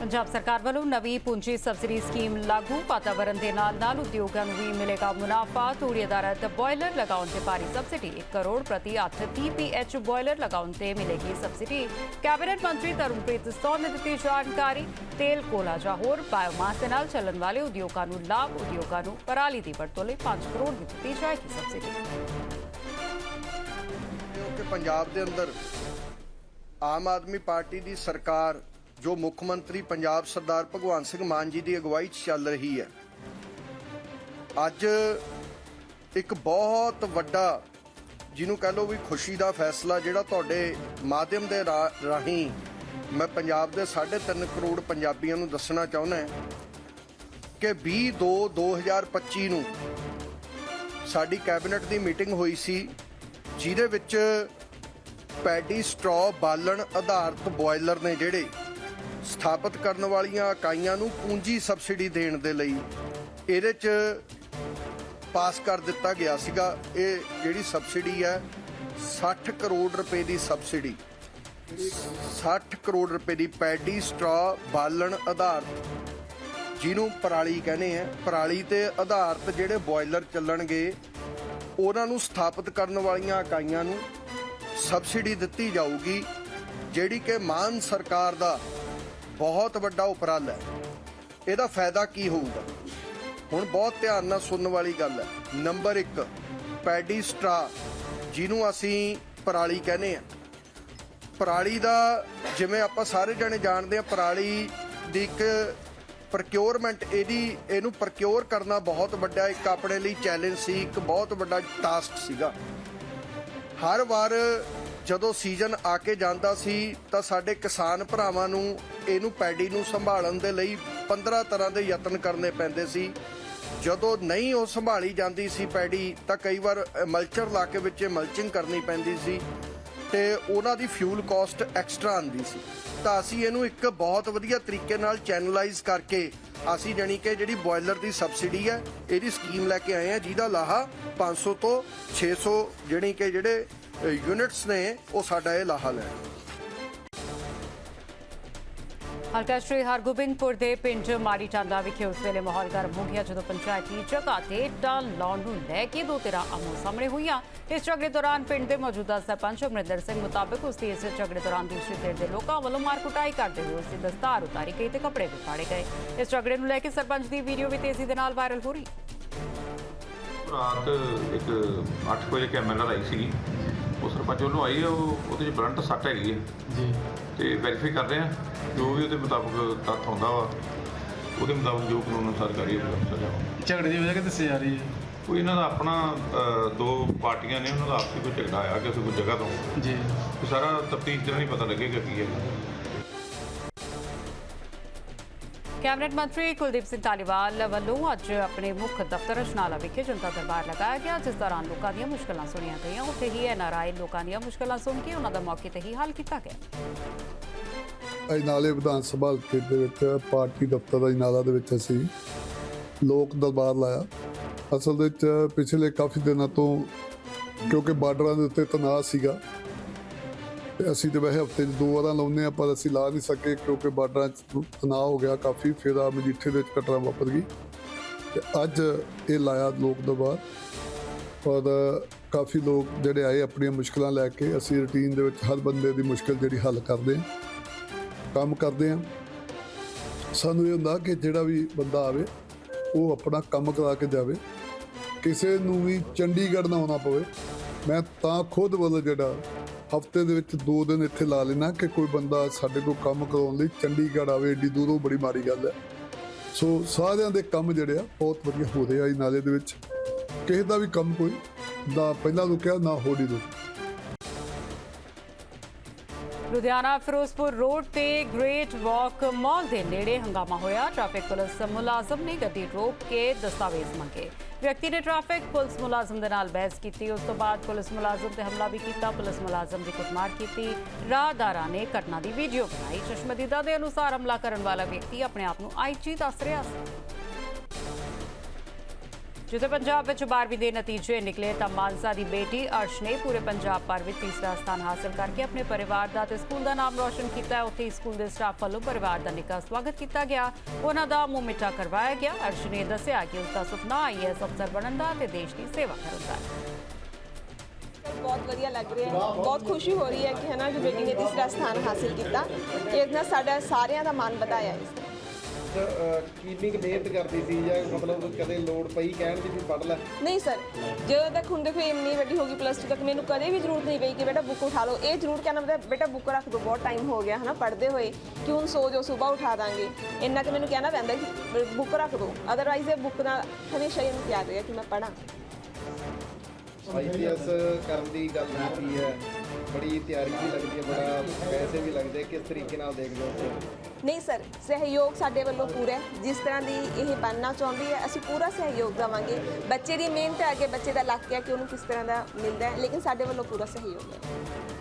ਪੰਜਾਬ ਸਰਕਾਰ ਵੱਲੋਂ ਨਵੀਂ ਪੂੰਜੀ ਸਬਸਿਡੀ ਸਕੀਮ ਲਾਗੂ ਵਾਤਾਵਰਣ ਦੇ ਨਾਲ ਨਾਲ ਉਦਯੋਗਾਂ ਨੂੰ ਵੀ ਮਿਲੇਗਾ ਮੁਨਾਫਾ। ਤੂੜੀ ਅਧਾਰਤ ਬਾਇਲਰ ਲਗਾਉਣ ਤੇ ਭਾਰੀ ਸਬਸਿਡੀ। 1 ਕਰੋੜ ਪ੍ਰਤੀ 8 ਪੀਪੀਐਚ ਬਾਇਲਰ ਲਗਾਉਣ ਤੇ ਮਿਲੇਗੀ ਸਬਸਿਡੀ। ਕੈਬਨਿਟ ਮੰਤਰੀ ਤਰੁਣਪ੍ਰੀਤ ਸੌ ਨੇ ਦਿੱਤੀ ਜਾਣਕਾਰੀ। ਤੇਲ, ਕੋਲਾ ਜਾਂ ਹੋਰ ਬਾਇਓਮਾਸ ਦੇ ਨਾਲ ਚੱਲਣ ਵਾਲੇ ਉਦਯੋਗਾਂ ਨੂੰ ਲਾਭ, ਉਦਯੋਗਾਂ ਨੂੰ ਪਰਾਲੀ ਦੀ ਵਰਤੋਂ ਲਈ 5 ਕਰੋੜ ਦੀ ਦਿੱਤੀ ਜਾਏਗੀ ਸਬਸਿਡੀ। ਪੰਜਾਬ ਦੇ ਅੰਦਰ ਆਮ ਆਦਮੀ ਪਾਰਟੀ ਦੀ ਸਰਕਾਰ ਜੋ ਮੁੱਖ ਮੰਤਰੀ ਪੰਜਾਬ ਸਰਦਾਰ ਭਗਵੰਤ ਸਿੰਘ ਮਾਨ ਜੀ ਦੀ ਅਗਵਾਈ 'ਚ ਚੱਲ ਰਹੀ ਹੈ। ਅੱਜ ਇੱਕ ਬਹੁਤ ਵੱਡਾ, ਜਿਹਨੂੰ ਕਹ ਲਓ ਵੀ ਖੁਸ਼ੀ ਦਾ ਫੈਸਲਾ ਜਿਹੜਾ ਤੁਹਾਡੇ ਮਾਧਿਅਮ ਦੇ ਰਾ- ਰਾਹੀਂ ਮੈਂ ਪੰਜਾਬ ਦੇ 3.5 ਕਰੋੜ ਪੰਜਾਬੀਆਂ ਨੂੰ ਦੱਸਣਾ ਚਾਹੁੰਦਾ ਕਿ 20 2 2025 ਨੂੰ ਸਾਡੀ ਕੈਬਨਿਟ ਦੀ ਮੀਟਿੰਗ ਹੋਈ ਸੀ, ਜਿਹਦੇ ਵਿੱਚ ਪੈਡੀ ਸਟ੍ਰॉ ਬਾਲਣ ਆਧਾਰਿਤ ਬੋਇਲਰ ਨੇ ਜਿਹੜੇ ਸਥਾਪਿਤ ਕਰਨ ਵਾਲੀਆਂ ਇਕਾਈਆਂ ਨੂੰ ਪੂੰਜੀ ਸਬਸਿਡੀ ਦੇਣ ਦੇ ਲਈ ਇਹਦੇ 'ਚ ਪਾਸ ਕਰ ਦਿੱਤਾ ਗਿਆ ਸੀਗਾ। ਇਹ ਜਿਹੜੀ ਸਬਸਿਡੀ ਹੈ 60 ਕਰੋੜ ਰੁਪਏ ਦੀ ਸਬਸਿਡੀ। 60 ਕਰੋੜ ਰੁਪਏ ਦੀ ਪੈਡੀ ਸਟ੍ਰॉ ਬਾਲਣ ਆਧਾਰਿਤ ਜਿਹਨੂੰ ਪਰਾਲੀ ਕਹਿੰਦੇ ਆ। ਪਰਾਲੀ ਤੇ ਆਧਾਰਿਤ ਜਿਹੜੇ ਬੋਇਲਰ ਚੱਲਣਗੇ, ਉਹਨਾਂ ਨੂੰ ਸਥਾਪਿਤ ਕਰਨ ਵਾਲੀਆਂ ਇਕਾਈਆਂ ਨੂੰ ਸਬਸਿਡੀ ਦਿੱਤੀ ਜਾਊਗੀ, ਜਿਹੜੀ ਕਿ ਮਾਨ ਸਰਕਾਰ ਦਾ ਬਹੁਤ ਵੱਡਾ ਉਪਰਾਲਾ ਹੈ। ਇਹਦਾ ਫਾਇਦਾ ਕੀ ਹੋਊਗਾ? ਹੁਣ ਬਹੁਤ ਧਿਆਨ ਨਾਲ ਸੁਣਨ ਵਾਲੀ ਗੱਲ ਹੈ। ਨੰਬਰ 1 ਪੈਡੀ ਸਟਰਾ ਜਿਹਨੂੰ ਅਸੀਂ ਪਰਾਲੀ ਕਹਿੰਦੇ ਆ ਪਰਾਲੀ ਦਾ ਜਿਵੇਂ ਆਪਾਂ ਸਾਰੇ ਜਣੇ ਜਾਣਦੇ ਆ ਪਰਾਲੀ ਦੀ ਇੱਕ ਪ੍ਰੋਕਿਉਰਮੈਂਟ ਇਹਦੀ, ਇਹਨੂੰ ਪ੍ਰੋਕਿਉਰ ਕਰਨਾ ਬਹੁਤ ਵੱਡਾ ਇੱਕ ਆਪਣੇ ਲਈ ਚੈਲੰਜ ਸੀ, ਇੱਕ ਬਹੁਤ ਵੱਡਾ ਟਾਸਕ ਸੀਗਾ। ਹਰ ਵਾਰ ਜਦੋਂ ਸੀਜ਼ਨ ਆ ਕੇ ਜਾਂਦਾ ਸੀ, ਤਾਂ ਸਾਡੇ ਕਿਸਾਨ ਭਰਾਵਾਂ ਨੂੰ, ਇਹਨੂੰ ਪੈਡੀ ਨੂੰ ਸੰਭਾਲਣ ਦੇ ਲਈ 15 ਤਰ੍ਹਾਂ ਦੇ ਯਤਨ ਕਰਨੇ ਪੈਂਦੇ ਸੀ। ਜਦੋਂ ਨਹੀਂ ਉਹ ਸੰਭਾਲੀ ਜਾਂਦੀ ਸੀ ਪੈਡੀ, ਤਾਂ ਕਈ ਵਾਰ ਮਲਚਰ ਲਾ ਕੇ ਵਿੱਚ ਮਲਚਿੰਗ ਕਰਨੀ ਪੈਂਦੀ ਸੀ ਤੇ ਉਹਨਾਂ ਦੀ ਫਿਊਲ ਕਾਸਟ ਐਕਸਟਰਾ ਆਂਦੀ ਸੀ। ਤਾਂ ਅਸੀਂ ਇਹਨੂੰ ਇੱਕ ਬਹੁਤ ਵਧੀਆ ਤਰੀਕੇ ਨਾਲ ਚੈਨਲਾਈਜ਼ ਕਰਕੇ, ਅਸੀਂ ਜਾਣੀ ਕਿ ਜਿਹੜੀ ਬੋਇਲਰ ਦੀ ਸਬਸਿਡੀ ਹੈ, ਇਹਦੀ ਸਕੀਮ ਲੈ ਕੇ ਆਏ ਆ ਜਿਹਦਾ ਲਾਹਾ 500 ਤੋਂ 600 ਜਿਹੜੀ ਕਿ ਜਿਹੜੇ ਯੂਨਿਟਸ ਨੇ ਉਹ ਸਾਡਾ ਇਹ ਲਾਹਾ ਲੈਣ। ਹਲਕਾ ਸ਼੍ਰੀ ਹਰਗੋਬਿੰਦਪੁਰ ਦੇ ਪਿੰਡ ਮਾੜੀ ਟਾਂਡਾ ਵਿਖੇ ਉਸ ਵੇਲੇ ਮਾਹੌਲ ਗਰਮ ਹੋ ਗਿਆ ਜਦੋਂ ਪੰਚਾਇਤੀ ਜਗ੍ਹਾ ਤੇ ਟਾਲ ਲਾਉਣ ਨੂੰ ਲੈ ਕੇ ਦੋ ਧਿਰਾਂ ਆਮੋ ਸਾਹਮਣੇ ਹੋਈਆਂ। ਇਸ ਝਗੜੇ ਦੌਰਾਨ ਪਿੰਡ ਦੇ ਮੌਜੂਦਾ ਸਰਪੰਚ ਅਮਰਿੰਦਰ ਸਿੰਘ ਮੁਤਾਬਕ ਉਸ ਦੀ ਇਸ ਝਗੜੇ ਦੌਰਾਨ ਦੂਸਰੀ ਧਿਰ ਦੇ ਲੋਕਾਂ ਵੱਲੋਂ ਮਾਰ ਕੁਟਾਈ ਕਰਦੇ ਹੋਏ ਉਸ ਦੀ ਦਸਤਾਰ ਉਤਾਰੀ ਗਈ ਤੇ ਕੱਪੜੇ ਵੀ ਫਾੜੇ ਗਏ। ਇਸ ਝਗੜੇ ਨੂੰ ਲੈ ਕੇ ਸਰਪੰਚ ਦੀ ਵੀਡੀਓ ਵੀ ਤੇਜ਼ੀ ਦੇ ਨਾਲ ਵਾਇਰਲ ਹੋ ਰਹੀ। ਰਾਤ ਇੱਕ 8 ਵਜੇ ਕੈਮਰਾ ਲਾਈ ਸੀਗੀ। ਉਹ ਸਰਪੰਚ ਵੱਲੋਂ ਆਈ ਹੈ ਉਹ ਉਹਦੇ ਚ ਬਲੰਟ ਸੱਟ ਹੈਗੀ ਹੈ ਜੀ। ਤੇ ਵੈਰੀਫਾਈ ਕਰ ਰਹੇ ਆ ਜੋ ਵੀ ਉਹਦੇ ਮੁਤਾਬਕ ਤੱਥ ਹੁੰਦਾ ਵਾ ਉਹਦੇ ਮੁਤਾਬਕ ਜੋ ਕਾਨੂੰਨ ਅਨੁਸਾਰ ਕਰੀ ਸਜ਼ਾ ਹੋਊ। ਝਗੜੇ ਦੀ ਵਜ੍ਹਾ ਕਿ ਦੱਸੀ ਜਾ ਰਹੀ ਹੈ? ਕੋਈ ਇਹਨਾਂ ਦਾ ਆਪਣਾ ਅ, ਦੋ ਪਾਰਟੀਆਂ ਨੇ ਉਹਨਾਂ ਦਾ ਆਪਸੀ ਕੋਈ ਝਗੜਾ ਆਇਆ ਕਿਸੇ ਕੋਈ ਜਗ੍ਹਾ ਤੋਂ। ਜੀ। ਇਹ ਸਾਰਾ ਤਫਤੀਸ਼ ਜਿਹੜਾ ਨਹੀਂ ਪਤਾ ਲੱਗੇਗਾ ਕੀ ਹੈ। ਕੈਬਨਿਟ ਮੰਤਰੀ ਕੁਲਦੀਪ ਸਿੰਘ ਧਾਲੀਵਾਲ ਵੱਲੋਂ ਅੱਜ ਆਪਣੇ ਮੁੱਖ ਦਫ਼ਤਰ ਅਜਨਾਲਾ ਵਿਖੇ ਜਨਤਾ ਦਰਬਾਰ ਲਗਾਇਆ ਗਿਆ, ਜਿਸ ਦੌਰਾਨ ਲੋਕਾਂ ਦੀਆਂ ਮੁਸ਼ਕਲਾਂ ਸੁਣੀਆਂ ਗਈਆਂ। ਉੱਥੇ ਹੀ ਐਨਆਰਆਈ ਲੋਕਾਂ ਦੀਆਂ ਮੁਸ਼ਕਲਾਂ ਸੁਣ ਕੇ ਉਹਨਾਂ ਦਾ ਮੌਕੇ ਤੇ ਹੀ ਹੱਲ ਕੀਤਾ ਗਿਆ। ਅਜਨਾਲੇ ਵਿਧਾਨ ਸਭਾ ਹਲਕੇ ਦੇ ਵਿੱਚ ਪਾਰਟੀ ਦਫ਼ਤਰ ਅਜਨਾਲਾ ਦੇ ਵਿੱਚ ਅਸੀਂ ਲੋਕ ਦਰਬਾਰ ਲਾਇਆ। ਅਸਲ ਵਿੱਚ ਪਿਛਲੇ ਕਾਫੀ ਦਿਨਾਂ ਤੋਂ ਕਿਉਂਕਿ ਬਾਰਡਰਾਂ ਦੇ ਉੱਤੇ ਤਣਾਅ ਸੀਗਾ ਅਸੀਂ ਤੇ ਵੈਸੇ ਹਫ਼ਤੇ 'ਚ ਦੋ ਵਾਰਾਂ ਲਾਉਂਦੇ ਆ ਪਰ ਅਸੀਂ ਲਾ ਨਹੀਂ ਸਕੇ ਕਿਉਂਕਿ ਬਾਰਡਰਾਂ 'ਚ ਤਣਾਅ ਹੋ ਗਿਆ ਕਾਫੀ, ਫਿਰ ਆ ਮਜੀਠੇ ਦੇ ਵਿੱਚ ਘਟਨਾ ਵਾਪਰ ਗਈ ਤੇ ਅੱਜ ਇਹ ਲਾਇਆ ਲੋਕ ਦਰਬਾਰ। ਔਰ ਕਾਫੀ ਲੋਕ ਜਿਹੜੇ ਆਏ ਆਪਣੀਆਂ ਮੁਸ਼ਕਲਾਂ ਲੈ ਕੇ, ਅਸੀਂ ਰੁਟੀਨ ਦੇ ਵਿੱਚ ਹਰ ਬੰਦੇ ਦੀ ਮੁਸ਼ਕਲ ਜਿਹੜੀ ਹੱਲ ਕਰਦੇ ਹਾਂ, ਕੰਮ ਕਰਦੇ ਆ ਸਾਨੂੰ ਇਹ ਹੁੰਦਾ ਕਿ ਜਿਹੜਾ ਵੀ ਬੰਦਾ ਆਵੇ, ਉਹ ਆਪਣਾ ਕੰਮ ਕਰਾ ਕੇ ਜਾਵੇ। ਕਿਸੇ ਨੂੰ ਵੀ ਚੰਡੀਗੜ੍ਹ ਨਾ ਆਉਣਾ ਪਵੇ, ਮੈਂ ਤਾਂ ਖੁਦ ਵੱਲੋਂ ਜਿਹੜਾ ਹਫ਼ਤੇ ਦੇ ਵਿੱਚ ਦੋ ਦਿਨ ਇੱਥੇ ਲਾ ਲੈਣਾ ਕਿ ਕੋਈ ਬੰਦਾ ਸਾਡੇ ਕੋਲ ਕੰਮ ਕਰਾਉਣ ਲਈ ਚੰਡੀਗੜ੍ਹ ਆਵੇ, ਏਡੀ ਦੂਰੋਂ ਬੜੀ ਮਾੜੀ ਗੱਲ ਹੈ। ਸੋ ਸਾਰਿਆਂ ਦੇ ਕੰਮ ਜਿਹੜੇ ਆ, ਬਹੁਤ ਵਧੀਆ ਹੋ ਰਹੇ ਆ ਇਸ ਨਾਲੇ ਦੇ ਵਿੱਚ। ਕਿਸੇ ਦਾ ਵੀ ਕੰਮ ਕੋਈ, ਨਾ ਪਹਿਲਾਂ ਰੁਕਿਆ ਨਾ ਹੋੜੀ ਰੁਕਿਆ ਲੁਧਿਆਣਾ ਫਿਰੋਜ਼ਪੁਰ ਰੋਡ ਤੇ ਗ੍ਰੇਟ ਵਾਕ ਮਾਲ ਦੇ ਨੇੜੇ ਹੰਗਾਮਾ ਹੋਇਆ। ਟ੍ਰੈਫਿਕ ਪੁਲਿਸ ਮੁਲਾਜ਼ਮ ਨੇ ਗੱਡੀ ਰੋਕ ਕੇ ਦਸਤਾਵੇਜ਼ ਮੰਗੇ। ਵਿਅਕਤੀ ਨੇ ਟ੍ਰੈਫਿਕ ਪੁਲਿਸ ਮੁਲਾਜ਼ਮ ਦੇ ਨਾਲ ਬਹਿਸ ਕੀਤੀ। ਉਸ ਤੋਂ ਬਾਅਦ ਪੁਲਿਸ ਮੁਲਾਜ਼ਮ ਤੇ ਹਮਲਾ ਵੀ ਕੀਤਾ। ਪੁਲਿਸ ਮੁਲਾਜ਼ਮ ਦੀ ਕੁੱਟਮਾਰ ਕੀਤੀ। ਰਾਹਦਾਰਾਂ ਨੇ ਘਟਨਾ ਦੀ ਵੀਡੀਓ ਬਣਾਈ। ਚਸ਼ਮਦੀਦਾ ਦੇ ਅਨੁਸਾਰ ਹਮਲਾ ਕਰਨ ਵਾਲਾ ਵਿਅਕਤੀ ਆਪਣੇ ਆਪ ਨੂੰ ਆਈਜੀ ਦੱਸ ਰਿਹਾ ਸੀ। ਜਿੱਥੇ ਪੰਜਾਬ ਵਿੱਚ 12ਵੀਂ ਦੇ ਨਤੀਜੇ ਨਿਕਲੇ ਤਾਂ ਮਾਨਸਾ ਦੀ ਬੇਟੀ ਅਰਸ਼ ਨੇ ਪੂਰੇ ਪੰਜਾਬ ਭਰ ਵਿੱਚ ਤੀਸਰਾ ਸਥਾਨ ਹਾਸਲ ਕਰਕੇ ਆਪਣੇ ਪਰਿਵਾਰ ਦਾ ਤੇ ਸਕੂਲ ਦਾ ਨਾਮ ਰੌਸ਼ਨ ਕੀਤਾ। ਉੱਥੇ ਸਕੂਲ ਦੇ ਸਟਾਫ ਵੱਲੋਂ ਪਰਿਵਾਰ ਦਾ ਨਿੱਘਾ ਸਵਾਗਤ ਕੀਤਾ ਗਿਆ। ਉਹਨਾਂ ਦਾ ਮੂੰਹ ਮਿੱਠਾ ਕਰਵਾਇਆ ਗਿਆ। ਅਰਸ਼ ਨੇ ਦੱਸਿਆ ਕਿ ਉਸ ਦਾ ਸੁਪਨਾ ਆਈਐਸ ਅਫਸਰ ਬਣਨ ਦਾ ਤੇ ਦੇਸ਼ ਦੀ ਸੇਵਾ ਕਰਨ ਦਾ। ਬਹੁਤ ਵਧੀਆ ਲੱਗ ਰਿਹਾ ਹੈ। ਬਹੁਤ ਖੁਸ਼ੀ ਹੋ ਰਹੀ ਹੈ ਕਿ ਹੈ ਨਾ ਜੋ ਬੇਟੀ ਨੇ ਤੀਸਰਾ ਸਥਾਨ ਹਾਸਿਲ ਕੀਤਾ। ਇਹ ਨਾਲ ਸਾਡਾ ਸਾਰਿਆਂ ਦਾ ਮਾਣ ਵਧਾਇਆ ਇਸ ਕਿੰਨੀ ਕੁ ਮਿਹਨਤ ਕਰਦੀ ਸੀ ਜਾਂ ਮਤਲਬ ਕਦੇ ਲੋੜ ਪਈ ਕਹਿਣ ਦੀ ਵੀ ਪੜ ਲੈ? ਨਹੀਂ ਸਰ ਜਦੋਂ ਤੱਕ ਹੁਣ ਦੇਖੋ ਇੰਨੀ ਵੱਡੀ ਹੋ ਗਈ ਪਲੱਸ 2 ਤੱਕ ਮੈਨੂੰ ਕਦੇ ਵੀ ਜ਼ਰੂਰਤ ਨਹੀਂ ਪਈ ਕਿ ਬੇਟਾ ਬੁੱਕ ਉਠਾ ਲਓ। ਇਹ ਜ਼ਰੂਰ ਕਹਿਣਾ ਮਤਲਬ ਬੇਟਾ ਬੁੱਕ ਰੱਖ ਦੋ ਬਹੁਤ ਟਾਈਮ ਹੋ ਗਿਆ ਹਨਾ ਪੜ੍ਹਦੇ ਹੋਏ। ਕਿ ਹੁਣ ਸੋ ਜੋ ਸਵੇਰ ਉਠਾ ਦਾਂਗੇ। ਇੰਨਾ ਕਿ ਮੈਨੂੰ ਕਹਿਣਾ ਪੈਂਦਾ ਕਿ ਬੁੱਕ ਰੱਖ ਦੋ। ਅਦਰਵਾਈਜ਼ ਇਹ ਬੁੱਕ ਨਾਲ ਹਮੇਸ਼ਾ ਹੀ ਇਹਨੂੰ ਯਾਦ ਰਹੇਗਾ ਕਿ ਮੈਂ ਪੜਾਂ ਆਈਪੀਐਸ ਕਰਨ ਦੀ ਗੱਲ ਕੀਤੀ ਹੈ। ਬੜੀ ਤਿਆਰੀ ਵੀ ਲੱਗਦੀ ਹੈ ਬੜਾ ਪੈਸੇ ਵੀ ਲੱਗਦੇ ਕਿਸ ਤਰੀਕੇ ਨਾਲ ਦੇਖਦੇ ਹੋ? ਨਹੀਂ ਸਰ ਸਹਿਯੋਗ ਸਾਡੇ ਵੱਲੋਂ ਪੂਰਾ ਹੈ। ਜਿਸ ਤਰ੍ਹਾਂ ਦੀ ਇਹ ਬਣਨਾ ਚਾਹੁੰਦੀ ਹੈ ਅਸੀਂ ਪੂਰਾ ਸਹਿਯੋਗ ਦੇਵਾਂਗੇ। ਬੱਚੇ ਦੀ ਮਿਹਨਤ ਹੈ ਅੱਗੇ ਬੱਚੇ ਦਾ ਲੱਕ ਹੈ ਕਿ ਉਹਨੂੰ ਕਿਸ ਤਰ੍ਹਾਂ ਦਾ ਮਿਲਦਾ ਹੈ ਲੇਕਿਨ ਸਾਡੇ ਵੱਲੋਂ ਪੂਰਾ ਸਹਿਯੋਗ ਹੈ।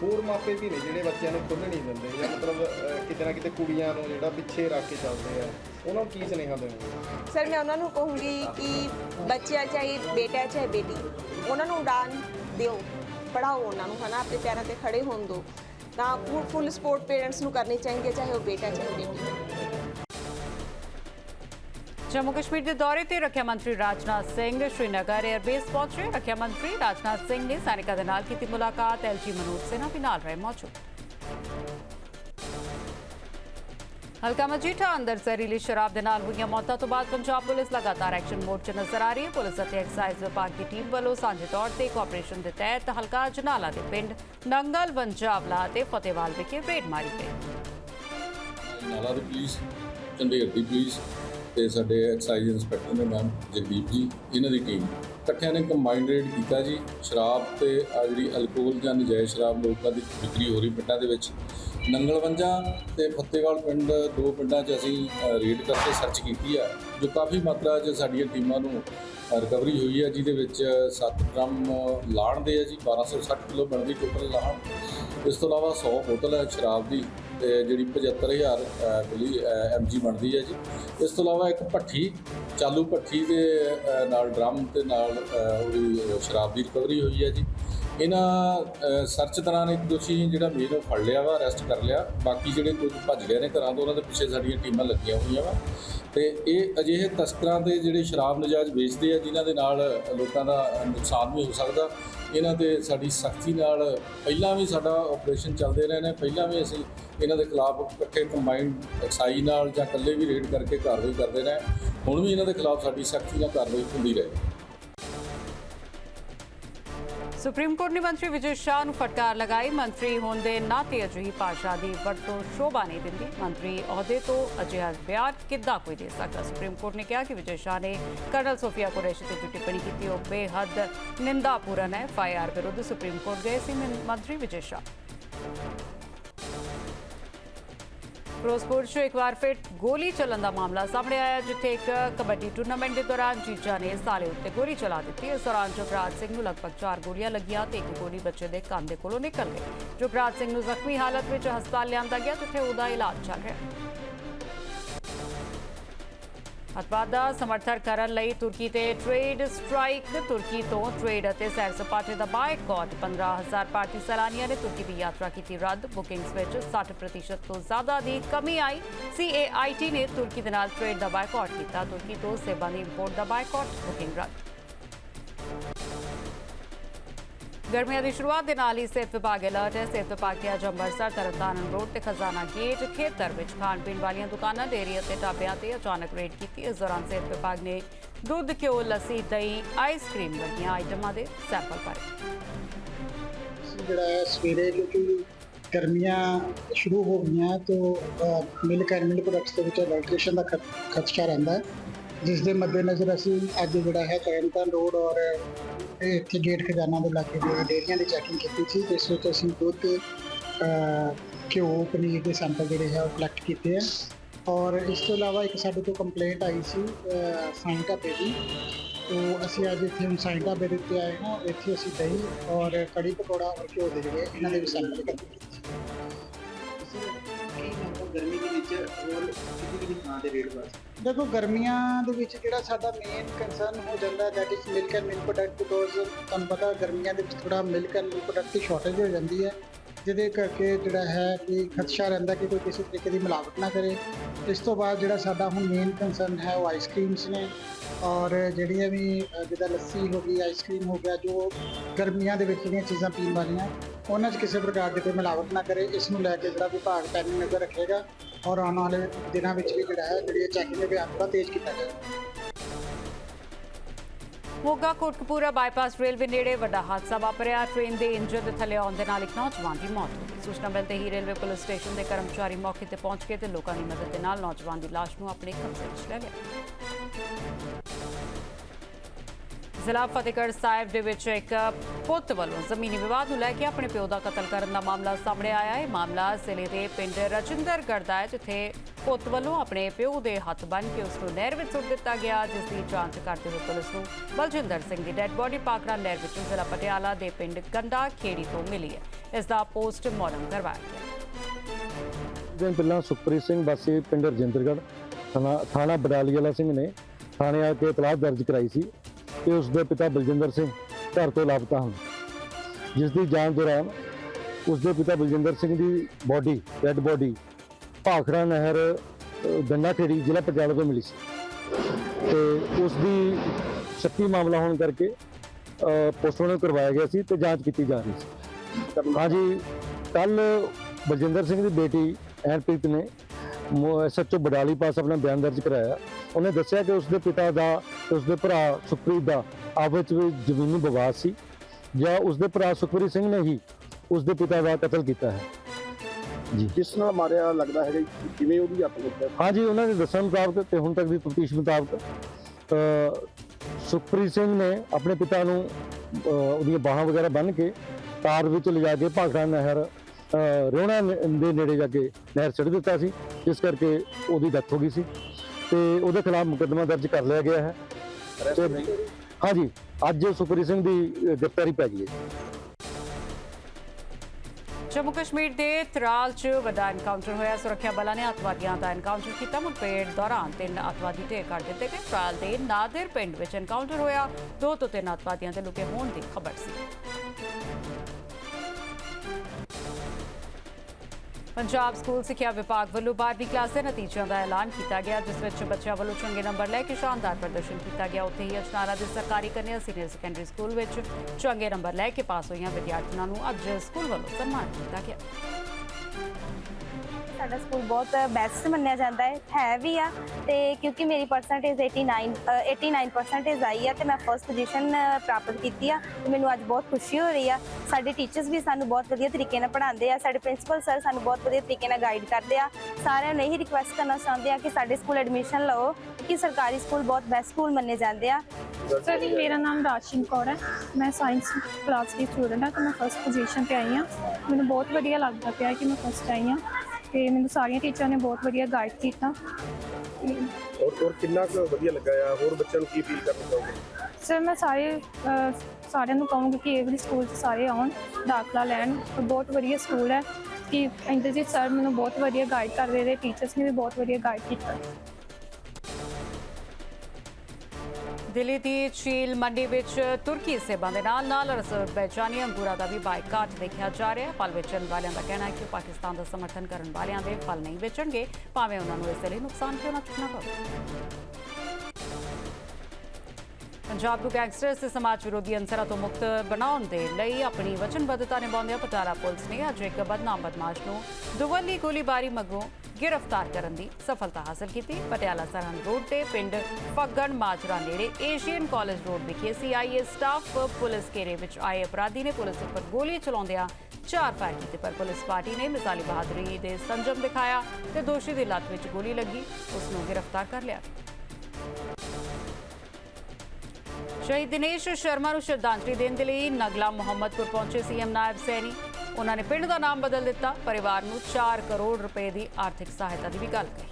ਹੋਰ ਮਾਪੇ ਵੀ ਨੇ ਜਿਹੜੇ ਬੱਚਿਆਂ ਨੂੰ ਖੁੱਲ੍ਹ ਨਹੀਂ ਦਿੰਦੇ ਜਾਂ ਮਤਲਬ ਅਹ, ਕਿਤੇ ਨਾ ਕਿਤੇ ਕੁੜੀਆਂ ਨੂੰ ਜਿਹੜਾ ਪਿੱਛੇ ਰੱਖ ਕੇ ਚੱਲਦੇ ਆ ਉਹਨਾਂ ਨੂੰ ਕੀ ਸੁਨੇਹਾ ਦੇਣਗੇ ਸਰ ਮੈਂ ਉਹਨਾਂ ਨੂੰ ਕਹੂੰਗੀ ਕਿ ਬੱਚਾ ਚਾਹੇ ਬੇਟਾ ਹੈ, ਚਾਹੇ ਬੇਟੀ ਉਹਨਾਂ ਨੂੰ ਉਡਾਨ ਦਿਓ ਪੜਾਓ ਉਹਨਾਂ ਨੂੰ ਹਨਾ ਆਪਣੇ ਪੈਰਾਂ ਤੇ ਖੜੇ ਹੋਣ ਦਿਓ। ਤਾਂ ਫੁੱਲ ਸਪੋਰਟ ਪੇਰੈਂਟਸ ਨੂੰ ਕਰਨੀ ਚਾਹੀਦੀ ਹੈ ਚਾਹੇ ਉਹ ਬੇਟਾ, ਚਾਹੇ ਬੇਟੀ। ਜੰਮੂ ਕਸ਼ਮੀਰ ਦੇ ਦੌਰੇ ਤੇ ਰੱਖਿਆ ਮੰਤਰੀ ਰਾਜਨਾਥ ਸਿੰਘ, ਸ਼੍ਰੀਨਗਰ 에ਅਰਬੇਸ ਪਹੁੰਚੇ। ਰੱਖਿਆ ਮੰਤਰੀ ਰਾਜਨਾਥ ਸਿੰਘ ਨੇ ਸੈਨਿਕਾਂ ਦੇ ਨਾਲ ਕੀਤੀ ਮੁਲਾਕਾਤ। ਐਲਜੀ ਮਨੋਜ ਸਿਨਹਾ ਵੀ ਨਾਲ ਰਹੇ ਮੌਜੂਦ। ਹਲਕਾ ਮਜੀਠਾ ਅੰਦਰ ਜ਼ਹਿਰੀਲੀ ਸ਼ਰਾਬ ਦੇ ਨਾਲ ਹੋਈਆਂ ਮੌਤਾਂ ਤੋਂ ਬਾਅਦ ਪੰਜਾਬ ਪੁਲਿਸ ਲਗਾਤਾਰ ਐਕਸ਼ਨ ਮੋਡ 'ਚ ਨਜ਼ਰ ਆ ਰਹੀ ਹੈ। ਪੁਲਿਸ ਅਤੇ ਐਕਸਾਈਜ਼ ਵਿਭਾਗ ਦੀ ਟੀਮ ਵੱਲੋਂ ਸਾਂਝੇ ਤੌਰ ਤੇ ਇੱਕ ਆਪਰੇਸ਼ਨ ਦੇ ਤਹਿਤ ਹਲਕਾ ਜਨਾਲਾ ਦੇ ਪਿੰਡ ਨੰਗਲ ਵੰਜਾਵਲਾ ਤੇ ਫਤਿਹਵਾਲ ਵਿਖੇ ਰੇਡ ਮਾਰੀ ਗਈ। ਨਾਲਾ ਦੀ ਪੁਲਿਸ, ਚੰਡੀਗੜ੍ਹ ਦੀ ਪੁਲਿਸ ਤੇ ਸਾਡੇ ਐਕਸਾਈਜ਼ ਇੰਸਪੈਕਟਰ ਨੇ ਮੈਮ ਜਗਦੀਪ ਜੀ, ਇਹਨਾਂ ਦੀ ਟੀਮ ਇਕੱਠਿਆਂ ਨੇ ਕੰਬਾਈਨਡ ਰੇਡ ਕੀਤਾ ਜੀ। ਸ਼ਰਾਬ ਤੇ ਆ ਜਿਹੜੀ ਅਲਕੋਹਲ ਜਾਂ ਨਜਾਇਜ਼ ਸ਼ਰਾਬ ਲੋਕਾਂ ਦੀ ਵਿਕਰੀ ਹੋ ਰਹੀ ਪਿੰਡਾਂ ਦੇ ਵਿੱਚ। ਨੰਗਲਵੰਜਾ ਤੇ ਫੱਤੇਵਾਲ ਪਿੰਡ ਦੋ ਪਿੰਡਾਂ 'ਚ ਅਸੀਂ ਅ, ਰੇਡ ਕਰਕੇ ਸਰਚ ਕੀਤੀ ਆ ਜੋ ਕਾਫੀ ਮਾਤਰਾ 'ਚ ਸਾਡੀਆਂ ਟੀਮਾਂ ਨੂੰ ਰਿਕਵਰੀ ਹੋਈ ਹੈ ਜਿਹਦੇ ਵਿੱਚ 7 ਡਰਮ ਲਾਣ ਦੇ ਆ ਜੀ 1260 ਕਿਲੋ ਬਣਦੀ ਟੋਟਲ ਲਾਣ ਇਸ ਤੋਂ ਇਲਾਵਾ 100 ਬੋਤਲ ਹੈ ਸ਼ਰਾਬ ਦੀ ਤੇ ਜਿਹੜੀ 75000 ਮਿਲੀ ਐਮਜੀ ਬਣਦੀ ਹੈ ਜੀ। ਇਸ ਤੋਂ ਇਲਾਵਾ ਇੱਕ ਭੱਠੀ ਚਾਲੂ ਭੱਠੀ ਦੇ ਨਾਲ ਡਰਮ ਤੇ ਨਾਲ ਉਹਦੀ ਸ਼ਰਾਬ ਦੀ ਰਿਕਵਰੀ ਹੋਈ ਹੈ ਜੀ। ਇਹਨਾਂ ਸਰਚ ਦੌਰਾਨ ਇੱਕ ਦੋਸ਼ੀ ਜਿਹੜਾ ਮੇਨ ਉਹ ਫੜ ਲਿਆ ਵਾ ਅਰੈਸਟ ਕਰ ਲਿਆ। ਬਾਕੀ ਜਿਹੜੇ ਕੁਝ ਭੱਜ ਗਏ ਨੇ ਘਰਾਂ ਤੋਂ, ਉਹਨਾਂ ਦੇ ਪਿੱਛੇ ਸਾਡੀਆਂ ਟੀਮਾਂ ਲੱਗੀਆਂ ਹੋਈਆਂ ਵਾ। ਤੇ ਇਹ ਅਜਿਹੇ ਤਸਕਰਾਂ ਦੇ ਜਿਹੜੇ ਸ਼ਰਾਬ ਨਜਾਇਜ਼ ਵੇਚਦੇ ਆ, ਜਿਨ੍ਹਾਂ ਦੇ ਨਾਲ ਲੋਕਾਂ ਦਾ ਨੁਕਸਾਨ ਵੀ ਹੋ ਸਕਦਾ। ਇਹਨਾਂ ਤੇ ਸਾਡੀ ਸਖਤੀ ਨਾਲ ਪਹਿਲਾਂ ਵੀ ਸਾਡਾ ਆਪਰੇਸ਼ਨ ਚੱਲਦੇ ਰਹੇ ਨੇ। ਪਹਿਲਾਂ ਵੀ ਅਸੀਂ ਇਹਨਾਂ ਦੇ ਖਿਲਾਫ ਇਕੱਠੇ ਕੰਬਾਈਨਡ ਐਕਸਾਈ ਨਾਲ ਜਾਂ ਇਕੱਲੇ ਵੀ ਰੇਡ ਕਰਕੇ ਕਾਰਵਾਈ ਕਰਦੇ ਰਹੇ। ਹੁਣ ਵੀ ਇਹਨਾਂ ਦੇ ਖਿਲਾਫ ਸਾਡੀ ਸਖਤੀ ਨਾਲ ਕਾਰਵਾਈ ਹੁੰਦੀ ਰਹੇ। ਸੁਪਰੀਮ ਕੋਰਟ ਨੇ ਮੰਤਰੀ ਵਿਜੇ ਸ਼ਾਹ ਨੂੰ ਫਟਕਾਰ ਲਗਾਈ। ਮੰਤਰੀ ਹੋਣ ਦੇ ਨਾਤੇ ਅਜਿਹੀ ਭਾਸ਼ਾ ਦੀ ਵਰਤੋਂ ਸ਼ੋਭਾ ਨਹੀਂ ਦਿੰਦੀ। ਮੰਤਰੀ ਅਹੁਦੇ ਤੋਂ ਅਜਿਹਾ ਬਿਆਨ ਕਿੱਦਾਂ ਕੋਈ ਦੇ ਸਕਦਾ? ਸੁਪਰੀਮ ਕੋਰਟ ਨੇ ਕਿਹਾ ਕਿ ਵਿਜੇ ਸ਼ਾਹ ਨੇ ਕਰਨਲ ਸੋਫੀਆ ਕੁਰੈਸ਼ੀ ਤੇ ਜੋ ਟਿੱਪਣੀ ਕੀਤੀ। ਉਹ ਬੇਹੱਦ ਨਿੰਦਾਪੂਰਨ ਹੈ। ਐਫਆਈਆਰ ਵਿਰੁੱਧ ਸੁਪਰੀਮ ਕੋਰਟ ਗਏ ਸੀ ਮੰਤਰੀ ਵਿਜੇ ਸ਼ਾਹ। ਫਿਰੋਜ਼ਪੁਰ 'ਚ ਇੱਕ ਵਾਰ ਫਿਰ ਗੋਲੀ ਚੱਲਣ ਦਾ ਮਾਮਲਾ ਸਾਹਮਣੇ ਆਇਆ, ਜਿੱਥੇ ਇੱਕ ਕਬੱਡੀ ਟੂਰਨਾਮੈਂਟ ਦੇ ਦੌਰਾਨ ਜੀਜਾ ਨੇ ਸਾਲੇ ਉੱਤੇ ਗੋਲੀ ਚਲਾ ਦਿੱਤੀ। ਇਸ ਦੌਰਾਨ ਜਗਰਾਜ ਸਿੰਘ ਨੂੰ ਲਗਭਗ 4 ਗੋਲੀਆਂ ਲੱਗੀਆਂ ਤੇ ਇੱਕ ਗੋਲੀ ਬੱਚੇ ਦੇ ਕੰਨ ਦੇ ਕੋਲੋਂ ਨਿਕਲ ਗਈ। ਜਗਰਾਜ ਸਿੰਘ ਨੂੰ ਜ਼ਖਮੀ ਹਾਲਤ ਵਿੱਚ ਹਸਪਤਾਲ ਲਿਆਂਦਾ ਗਿਆ, ਜਿੱਥੇ ਉਹਦਾ ਇਲਾਜ ਚੱਲ ਰਿਹਾ ਹੈ। ਅਤਵਾਦ ਦਾ ਸਮਰਥਨ ਕਰਨ ਲਈ ਤੁਰਕੀ ਤੇ ਟ੍ਰੇਡ ਸਟ੍ਰਾਈਕ ਤੁਰਕੀ ਤੋਂ ਟ੍ਰੇਡ ਅਤੇ ਸੈਰ ਸਪਾਟੇ ਦਾ ਬਾਈਕਾਟ 15000 ਭਾਰਤੀ ਸੈਲਾਨੀਆਂ ਨੇ ਤੁਰਕੀ ਦੀ ਯਾਤਰਾ ਕੀਤੀ ਰੱਦ। ਬੁਕਿੰਗਸ ਵਿੱਚ 60% ਤੋਂ ਜ਼ਿਆਦਾ ਦੀ ਕਮੀ ਆਈ। CAIT ਨੇ ਤੁਰਕੀ ਦੇ ਨਾਲ ਟ੍ਰੇਡ ਦਾ ਬਾਈਕਾਟ ਕੀਤਾ। ਤੁਰਕੀ ਤੋਂ ਸੇਬਾਂ ਦੀ ਇੰਪੋਰਟ ਦਾ ਬਾਈਕਾਟ ਬੁਕਿੰਗ ਰੱਦ। ਗਰਮੀਆਂ ਦੀ ਸ਼ੁਰੂਆਤ ਦੇ ਨਾਲ ਹੀ ਸਿਹਤ ਵਿਭਾਗ ਅਲਰਟ ਹੈ। ਸਿਹਤ ਵਿਭਾਗ ਨੇ ਅੱਜ ਅੰਮ੍ਰਿਤਸਰ, ਤਰਨਤਾਰਨ ਰੋਡ ਤੇ ਖਜ਼ਾਨਾ ਗੇਟ ਖੇਤਰ ਵਿੱਚ ਖਾਣ ਪੀਣ ਵਾਲੀਆਂ ਦੁਕਾਨਾਂ ਡੇਅਰੀ ਅਤੇ ਢਾਬਿਆਂ ਤੇ ਅਚਾਨਕ ਰੇਡ ਕੀਤੀ। ਇਸ ਦੌਰਾਨ ਸਿਹਤ ਵਿਭਾਗ ਨੇ ਦੁੱਧ, ਘਿਓ, ਲੱਸੀ, ਦਹੀਂ ਆਈਸਕ੍ਰੀਮ ਵਰਗੀਆਂ ਆਈਟਮਾਂ ਦੇ ਸੈਂਪਲ ਭਰੇ। ਜਿਹੜਾ ਸਵੇਰੇ ਕਿਉਂਕਿ ਗਰਮੀਆਂ ਸ਼ੁਰੂ ਹੋ ਗਈਆਂ ਤਾਂ ਮਿਲਕ ਐਂਡ ਮਿਲਕ ਪ੍ਰੋਡਕਟਸ ਦੇ ਵਿੱਚ ਅਡਲਟ੍ਰੇਸ਼ਨ ਦਾ ਖਤ- ਰਹਿੰਦਾ ਹੈ। ਜਿਸ ਦੇ ਮੱਦੇਨਜ਼ਰ ਅਸੀਂ ਅੱਜ ਜਿਹੜਾ ਹੈ, ਤਰਨਤਾਰਨ ਰੋਡ ਔਰ ਇਹ ਇੱਥੇ ਗੇਟ ਖਜ਼ਾਨਾ ਦੇ ਇਲਾਕੇ ਦੇ ਡੇਅਰੀਆਂ ਦੀ ਚੈਕਿੰਗ ਕੀਤੀ ਸੀ ਜਿਸ ਵਿੱਚ ਅਸੀਂ ਦੁੱਧ ਅਹ, ਘਿਓ ਪਨੀਰ ਦੇ ਸੈਂਪਲ ਜਿਹੜੇ ਹੈ ਉਹ ਕਲੈਕਟ ਕੀਤੇ ਆ। ਔਰ ਇਸ ਤੋਂ ਇਲਾਵਾ ਇੱਕ ਸਾਡੇ ਤੋਂ ਕੰਪਲੇਂਟ ਆਈ ਸੀ ਅਹ, ਸਾਈਂ ਢਾਬੇ ਦੀ। ਤੋ ਅਸੀਂ ਅੱਜ ਇੱਥੇ ਹੁਣ ਸਾਈਂ ਢਾਬੇ ਦੇ ਉੱਤੇ ਆਏ ਹਾਂ ਇੱਥੇ ਅਸੀਂ ਦਹੀਂ ਔਰ ਕੜੀ ਪਕੌੜਾ ਔਰ ਘਿਓ ਦੇ ਜਿਹੜੇ ਇਹਨਾਂ ਦੇ ਵੀ ਸੈਂਪਲ ਕਰਦੇ ਗਰਮੀ ਦੇ ਵਿੱਚ ਹੋਰ ਕਿਹਦੀ ਕਿਹਦੀ ਥਾਂ ਤੇ ਰੇਟ ਵੱਧ। ਦੇਖੋ, ਗਰਮੀਆਂ ਦੇ ਵਿੱਚ ਜਿਹੜਾ ਸਾਡਾ ਮੇਨ ਕੰਸਰਨ ਹੋ ਜਾਂਦਾ that is milk and milk product because ਤੁਹਾਨੂੰ ਪਤਾ ਗਰਮੀਆਂ ਦੇ ਵਿੱਚ ਥੋੜਾ ਮਿਲਕ ਐਂਡ ਮਿਲਕ ਪ੍ਰੋਡਕਟ ਦੀ ਸ਼ਾਰਟੇਜ ਹੋ ਜਾਂਦੀ ਹੈ। ਜਿਹਦੇ ਕਰਕੇ ਜਿਹੜਾ ਹੈ ਕਿ ਖਦਸ਼ਾ ਰਹਿੰਦਾ ਕਿ ਕੋਈ ਕਿਸੇ ਤਰੀਕੇ ਦੀ ਮਿਲਾਵਟ ਨਾ ਕਰੇ। ਇਸ ਤੋਂ ਬਾਅਦ ਜਿਹੜਾ ਸਾਡਾ ਹੁਣ ਮੇਨ ਕੰਸਰਨ ਹੈ, ਉਹ ਆਈਸਕ੍ਰੀਮਸ ਨੇ। ਔਰ ਜਿਹੜੀਆਂ ਵੀ ਅ, ਜਿੱਦਾਂ ਲੱਸੀ ਹੋ ਗਈ ਆਈਸਕ੍ਰੀਮ ਹੋ ਗਿਆ ਜੋ ਗਰਮੀਆਂ ਦੇ ਵਿੱਚ ਜਿਹੜੀਆਂ ਚੀਜ਼ਾਂ ਪੀਣ ਵਾਲੀਆਂ ਉਹਨਾਂ 'ਚ ਕਿਸੇ ਪ੍ਰਕਾਰ ਦੀ ਕੋਈ ਮਿਲਾਵਟ ਨਾ ਕਰੇ। ਇਸ ਨੂੰ ਲੈ ਕੇ ਜਿਹੜਾ ਵਿਭਾਗ ਪੈਣੀ ਨਜ਼ਰ ਰੱਖੇਗਾ ਔਰ ਆਉਣ ਵਾਲੇ ਦਿਨਾਂ ਵਿੱਚ ਵੀ ਜਿਹੜਾ ਹੈ ਜਿਹੜੀ ਚੈਕਿੰਗ ਦੇ ਅਭਿਆਨ ਥੋੜ੍ਹਾ ਤੇਜ਼ ਕੀਤਾ ਜਾਏਗਾ। ਮੋਗਾ ਕੋਟਕਪੂਰਾ ਬਾਈਪਾਸ ਰੇਲਵੇ ਨੇੜੇ ਵੱਡਾ ਹਾਦਸਾ ਵਾਪਰਿਆ। ਟ੍ਰੇਨ ਦੇ ਇੰਜਨ ਦੇ ਥੱਲੇ ਆਉਣ ਦੇ ਨਾਲ ਇੱਕ ਨੌਜਵਾਨ ਦੀ ਮੌਤ ਹੋ ਸੂਚਨਾ ਮਿਲਦੇ ਹੀ ਰੇਲਵੇ ਪੁਲਿਸ ਸਟੇਸ਼ਨ ਦੇ ਕਰਮਚਾਰੀ ਮੌਕੇ ਤੇ ਪਹੁੰਚ ਗਏ ਤੇ ਲੋਕਾਂ ਦੀ ਮਦਦ ਦੇ ਨਾਲ ਨੌਜਵਾਨ ਦੀ ਲਾਸ਼ ਨੂੰ ਆਪਣੇ ਕਬਜ਼ੇ ਵਿੱਚ ਲੈ ਲਿਆ ਜ਼ਿਲ੍ਹਾ ਫਤਿਹਗੜ੍ਹ ਸਾਹਿਬ ਦੇ ਵਿੱਚ ਇੱਕ ਪੁੱਤ ਵੱਲੋਂ ਜ਼ਮੀਨੀ ਵਿਵਾਦ ਨੂੰ ਲੈ ਕੇ ਆਪਣੇ ਪਿਓ ਦਾ ਕਤਲ ਕਰਨ ਦਾ ਮਾਮਲਾ ਸਾਹਮਣੇ ਆਇਆ ਹੈ। ਮਾਮਲਾ ਜ਼ਿਲ੍ਹੇ ਦੇ ਪਿੰਡ ਰਜਿੰਦਰਗੜ੍ਹ ਦਾ ਹੈ, ਜਿੱਥੇ ਪੁੱਤ ਵੱਲੋਂ ਆਪਣੇ ਪਿਓ ਦੇ ਹੱਥ ਬੰਨ੍ਹ ਕੇ ਉਸ ਨੂੰ ਨਹਿਰ ਵਿੱਚ ਸੁੱਟ ਦਿੱਤਾ ਗਿਆ ਜਿਸ ਦੀ ਜਾਂਚ ਕਰਦੇ ਹੋਏ ਪੁਲਿਸ ਨੂੰ ਬਲਜਿੰਦਰ ਸਿੰਘ ਦੀ ਡੈੱਡ ਬੋਡੀ ਪਾਕੜਾ ਨਹਿਰ ਵਿੱਚੋਂ ਜ਼ਿਲ੍ਹਾ ਪਟਿਆਲਾ ਦੇ ਪਿੰਡ ਗੰਡਾ ਖੇੜੀ ਤੋਂ ਮਿਲੀ ਹੈ। ਇਸ ਦਾ ਪੋਸਟ ਕਰਵਾਇਆ ਗਿਆ। ਦਿਨ ਪਹਿਲਾਂ ਸੁਖਪ੍ਰੀਤ ਸਿੰਘ ਵਾਸੀ ਪਿੰਡ ਰਜਿੰਦਰਗੜ੍ਹ, ਥਾਣਾ ਥਾਣਾ ਬਡਾਲੀ ਵਾਲਾ ਸਿੰਘ ਨੇ ਥਾਣੇ ਆ ਕੇ ਇਤਲਾਹ ਦਰਜ ਕਰਾਈ ਸੀ ਕਿ ਉਸ ਦੇ ਪਿਤਾ ਬਲਜਿੰਦਰ ਸਿੰਘ ਘਰ ਤੋਂ ਲਾਪਤਾ ਹਨ। ਜਿਸ ਦੀ ਜਾਂਚ ਦੌਰਾਨ ਉਸ ਦੇ ਪਿਤਾ ਬਲਜਿੰਦਰ ਸਿੰਘ ਦੀ ਬੋਡੀ, ਡੈੱਡ ਬੋਡੀ ਭਾਖੜਾ ਨਹਿਰ ਅ, ਗੰਨਾ ਖੇੜੀ ਜ਼ਿਲ੍ਹਾ ਪਟਿਆਲਾ ਤੋਂ ਮਿਲੀ ਸੀ। ਤੇ ਉਸ ਦੀ ਸ਼ੱਕੀ ਮਾਮਲਾ ਹੋਣ ਕਰਕੇ ਪੋਸਟਮਾਰਟਮ ਕਰਵਾਇਆ ਗਿਆ ਸੀ ਤੇ ਜਾਂਚ ਕੀਤੀ ਜਾ ਰਹੀ ਸੀ। ਹਾਂਜੀ ਕੱਲ ਬਲਜਿੰਦਰ ਸਿੰਘ ਦੀ ਬੇਟੀ ਐਨਪ੍ਰੀਤ ਨੇ ਐਸਐਚਓ ਬਡਾਲੀ ਪਾਸ ਆਪਣਾ ਬਿਆਨ ਦਰਜ ਕਰਾਇਆ। ਉਹਨੇ ਦੱਸਿਆ ਕਿ ਉਸਦੇ ਪਿਤਾ ਦਾ ਤੇ ਉਸਦੇ ਭਰਾ ਸੁਖਪ੍ਰੀਤ ਦਾ ਆਪਸ ਵਿੱਚ ਜ਼ਮੀਨੀ ਵਿਵਾਦ ਸੀ ਜਾਂ ਉਸਦੇ ਭਰਾ ਸੁਖਪ੍ਰੀਤ ਸਿੰਘ ਨੇ ਹੀ ਉਸਦੇ ਪਿਤਾ ਦਾ ਕਤਲ ਕੀਤਾ ਹੈ। ਜੀ। ਕਿਸ ਨਾਲ ਮਾਰਿਆ ਲੱਗਦਾ ਹੈਗਾ ਜੀ? ਕਿਵੇਂ ਉਹਦੀ ਹੱਥ ਵਿੱਚ ਹਾਂਜੀ ਉਹਨਾਂ ਦੇ ਦੱਸਣ ਮੁਤਾਬਕ ਤੇ ਹੁਣ ਤੱਕ ਦੀ ਤਫਤੀਸ਼ ਮੁਤਾਬਕ ਅ, ਸੁਖਪ੍ਰੀਤ ਸਿੰਘ ਨੇ ਆਪਣੇ ਪਿਤਾ ਨੂੰ ਉਹਦੀਆਂ ਬਾਹਾਂ ਵਗੈਰਾ ਬੰਨ੍ਹ ਕੇ ਕਾਰ ਵਿੱਚ ਲਿਜਾ ਕੇ ਭਾਖੜਾ ਨਹਿਰ ਅ, ਰੋਣਾ ਨ- ਦੇ ਨੇੜੇ ਜਾ ਕੇ ਨਹਿਰ ਛੱਡ ਦਿੱਤਾ ਸੀ ਜਿਸ ਕਰਕੇ ਉਹਦੀ ਡੈਥ ਹੋ ਗਈ ਸੀ ਤੇ ਉਹਦੇ ਖਿਲਾਫ ਮੁਕੱਦਮਾ ਦਰਜ ਕਰ ਲਿਆ ਗਿਆ ਹੈ। ਤੇ- ਹਾਂਜੀ ਅੱਜ ਸੁਖਪ੍ਰੀਤ ਸਿੰਘ ਦੀ ਗ੍ਰਿਫਤਾਰੀ ਪੈ ਗਈ ਹੈ ਜੰਮੂ ਕਸ਼ਮੀਰ ਦੇ ਤਰਾਲ 'ਚ ਵੱਡਾ ਐਨਕਾਊਂਟਰ ਹੋਇਆ। ਸੁਰੱਖਿਆ ਬਲਾਂ ਨੇ ਅੱਤਵਾਦੀਆਂ ਦਾ ਐਨਕਾਊਂਟਰ ਕੀਤਾ। ਮੁਠਭੇੜ ਦੌਰਾਨ ਤਿੰਨ ਅੱਤਵਾਦੀ ਢੇਰ ਕਰ ਦਿੱਤੇ ਗਏ। ਤਰਾਲ ਦੇ ਨਾਦਰ ਪਿੰਡ ਵਿੱਚ ਐਨਕਾਊਂਟਰ ਹੋਇਆ। ਦੋ ਤੋਂ ਤਿੰਨ ਅੱਤਵਾਦੀਆਂ ਦੇ ਲੁਕੇ ਹੋਣ ਦੀ ਖਬਰ ਸੀ। ਪੰਜਾਬ ਸਕੂਲ ਸਿੱਖਿਆ ਵਿਭਾਗ ਵੱਲੋਂ 12ਵੀਂ ਕਲਾਸ ਦੇ ਨਤੀਜਿਆਂ ਦਾ ਐਲਾਨ ਕੀਤਾ ਗਿਆ, ਜਿਸ ਵਿੱਚ ਬੱਚਿਆਂ ਵੱਲੋਂ ਚੰਗੇ ਨੰਬਰ ਲੈ ਕੇ ਸ਼ਾਨਦਾਰ ਪ੍ਰਦਰਸ਼ਨ ਕੀਤਾ ਗਿਆ। ਉੱਥੇ ਹੀ ਅਚਨਾਰਾ ਦੇ ਸਰਕਾਰੀ ਕੰਨਿਆ ਸੀਨੀਅਰ ਸੈਕੰਡਰੀ ਸਕੂਲ ਵਿੱਚ ਚੰਗੇ ਨੰਬਰ ਲੈ ਕੇ ਪਾਸ ਹੋਈਆਂ ਵਿਦਿਆਰਥਣਾਂ ਨੂੰ ਅੱਜ ਸਕੂਲ ਵੱਲੋਂ ਸਨਮਾਨਿਤ ਕੀਤਾ ਗਿਆ। ਸਾਡਾ ਸਕੂਲ ਬਹੁਤ ਬੈਸਟ ਮੰਨਿਆ ਜਾਂਦਾ ਹੈ ਹੈ ਵੀ ਆ ਤੇ ਕਿਉਂਕਿ ਮੇਰੀ ਪਰਸੈਂਟੇਜ 89 ਅ, 89 ਪਰਸੈਂਟੇਜ ਆਈ ਆ ਤੇ ਮੈਂ ਫਸਟ ਪੋਜੀਸ਼ਨ ਪ੍ਰਾਪਤ ਕੀਤੀ ਆ ਤੇ ਮੈਨੂੰ ਅੱਜ ਬਹੁਤ ਖੁਸ਼ੀ ਹੋ ਰਹੀ ਆ। ਸਾਡੇ ਟੀਚਰਸ ਵੀ ਸਾਨੂੰ ਬਹੁਤ ਵਧੀਆ ਤਰੀਕੇ ਨਾਲ ਪੜ੍ਹਾਉਂਦੇ ਆ ਸਾਡੇ ਪ੍ਰਿੰਸੀਪਲ ਸਰ ਸਾਨੂੰ ਬਹੁਤ ਵਧੀਆ ਤਰੀਕੇ ਨਾਲ ਗਾਈਡ ਕਰਦੇ ਆ। ਸਾਰਿਆਂ ਨੂੰ ਇਹੀ ਰਿਕੁਐਸਟ ਕਰਨਾ ਚਾਹੁੰਦੇ ਆ ਕਿ ਸਾਡੇ ਸਕੂਲ ਐਡਮਿਸ਼ਨ ਲਓ ਕਿ ਸਰਕਾਰੀ ਸਕੂਲ ਬਹੁਤ ਬੈਸਟ ਸਕੂਲ ਮੰਨੇ ਜਾਂਦੇ ਆ। ਸਰ ਮੇਰਾ ਨਾਮ ਰਾਜਿਨ ਕੌਰ ਹੈ। ਮੈਂ ਸਾਇੰਸ ਕਲਾਸ ਦੀ ਸਟੂਡੈਂਟ ਹਾਂ ਤੇ ਮੈਂ ਫਸਟ ਪੋਜੀਸ਼ਨ ਤੇ ਆਈ ਹਾਂ। ਮੈਨੂੰ ਬਹੁਤ ਵਧੀਆ ਲੱਗਦਾ ਪਿਆ ਕਿ ਮੈਂ ਫਸਟ ਆਈ ਹਾਂ। ਤੇ ਮੈਨੂੰ ਸਾਰੀਆਂ ਟੀਚਰਾਂ ਨੇ ਬਹੁਤ ਵਧੀਆ ਗਾਈਡ ਕੀਤਾ। ਤੇ ਔਰ ਔਰ ਕਿੰਨਾ ਕੁ ਵਧੀਆ ਲੱਗਾ ਆ? ਹੋਰ ਬੱਚਿਆਂ ਨੂੰ ਕੀ ਫੀਲ ਕਰਨਾ ਚਾਹੋਗੇ? ਸਰ ਮੈਂ ਸਾਰੇ ਅਹ, ਸਾਰਿਆਂ ਨੂੰ ਕਹੂੰਗੀ ਕਿ ਇਹ ਵਾਲੀ ਸਕੂਲ 'ਚ ਸਾਰੇ ਆਉਣ ਦਾਖਲਾ ਲੈਣ। ਤੇ ਬਹੁਤ ਵਧੀਆ ਸਕੂਲ ਹੈ। ਕਿ ਇੰਦਰਜੀਤ ਸਰ ਮੈਨੂੰ ਬਹੁਤ ਵਧੀਆ ਗਾਈਡ ਕਰਦੇ ਰਹੇ ਟੀਚਰਸ ਨੇ ਵੀ ਬਹੁਤ ਵਧੀਆ ਗਾਈਡ ਕੀਤਾ। ਦਿੱਲੀ ਦੀ ਝੀਲ ਮੰਡੀ ਵਿੱਚ ਤੁਰਕੀ ਸੇਬਾਂ ਦੇ ਨਾਲ ਨਾਲ ਅਜ਼ਰਬੈਜਾਨੀ ਅੰਗੂਰਾਂ ਦਾ ਵੀ ਬਾਈਕਾਟ ਦੇਖਿਆ ਜਾ ਰਿਹਾ। ਹੈ ਫਲ ਵੇਚਣ ਵਾਲਿਆਂ ਦਾ ਕਹਿਣਾ ਹੈ ਕਿ ਉਹ ਪਾਕਿਸਤਾਨ ਦਾ ਸਮਰਥਨ ਕਰਨ ਵਾਲਿਆਂ ਦੇ ਫਲ ਨਹੀਂ ਵੇਚਣਗੇ। ਭਾਵੇਂ ਉਹਨਾਂ ਨੂੰ ਇਸ ਲਈ ਨੁਕਸਾਨ ਕਿਉਂ ਨਾ ਚੁੱਕਣਾ ਪਵੇ। ਪੰਜਾਬ ਨੂੰ ਗੈਂਗਸਟਰਸ ਤੇ ਸਮਾਜ ਵਿਰੋਧੀ ਅੰਸਰਾਂ ਤੋਂ ਮੁਕਤ ਬਣਾਉਣ ਦੇ ਲਈ ਆਪਣੀ ਵਚਨਬੱਧਤਾ ਨਿਭਾਉਂਦਿਆਂ ਪਟਿਆਲਾ ਪੁਲਿਸ ਨੇ ਅੱਜ ਇੱਕ ਬਦਨਾਮ ਬਦਮਾਸ਼ ਨੂੰ ਦੁਵੱਲੀ ਗੋਲੀਬਾਰੀ ਮਗਰੋਂ ਗ੍ਰਿਫਤਾਰ ਕਰਨ ਦੀ ਸਫਲਤਾ ਹਾਸਲ ਕੀਤੀ। ਪਟਿਆਲਾ ਸਰਹੰਦ ਰੋਡ ਤੇ ਪਿੰਡ ਫੱਗਣ ਮਾਜਰਾ ਨੇੜੇ ਏਸ਼ੀਅਨ ਕਾਲਜ ਰੋਡ ਵਿਖੇ ਸੀਆਈਏ ਸਟਾਫ ਪੁਲਿਸ ਘੇਰੇ ਵਿੱਚ ਆਏ ਅਪਰਾਧੀ ਨੇ ਪੁਲਿਸ ਉੱਪਰ ਗੋਲੀ ਚਲਾਉਂਦਿਆਂ ਚਾਰ ਫਾਇਰ ਕੀਤੇ, ਪਰ ਪੁਲਿਸ ਪਾਰਟੀ ਨੇ ਮਿਸਾਲੀ ਬਹਾਦਰੀ ਦੇ ਸੰਜਮ ਦਿਖਾਇਆ ਤੇ ਦੋਸ਼ੀ ਦੀ ਲੱਤ ਵਿੱਚ ਗੋਲੀ ਲੱਗੀ। ਉਸ ਨੂੰ ਗ੍ਰਿਫਤਾਰ ਕਰ ਲਿਆ। ਸ਼ਹੀਦ ਦਿਨੇਸ਼ ਸ਼ਰਮਾ ਨੂੰ ਸ਼ਰਧਾਂਜਲੀ ਦੇਣ ਦੇ ਲਈ ਨਗਲਾ ਮੁਹੰਮਦਪੁਰ ਪਹੁੰਚੇ ਸੀਐਮ ਨਾਇਬ ਸੈਣੀ। ਉਹਨਾਂ ਨੇ ਪਿੰਡ ਦਾ ਨਾਮ ਬਦਲ ਦਿੱਤਾ। ਪਰਿਵਾਰ ਨੂੰ 4 ਕਰੋੜ ਰੁਪਏ ਦੀ ਆਰਥਿਕ ਸਹਾਇਤਾ ਦੀ ਵੀ ਗੱਲ ਕਹੀ।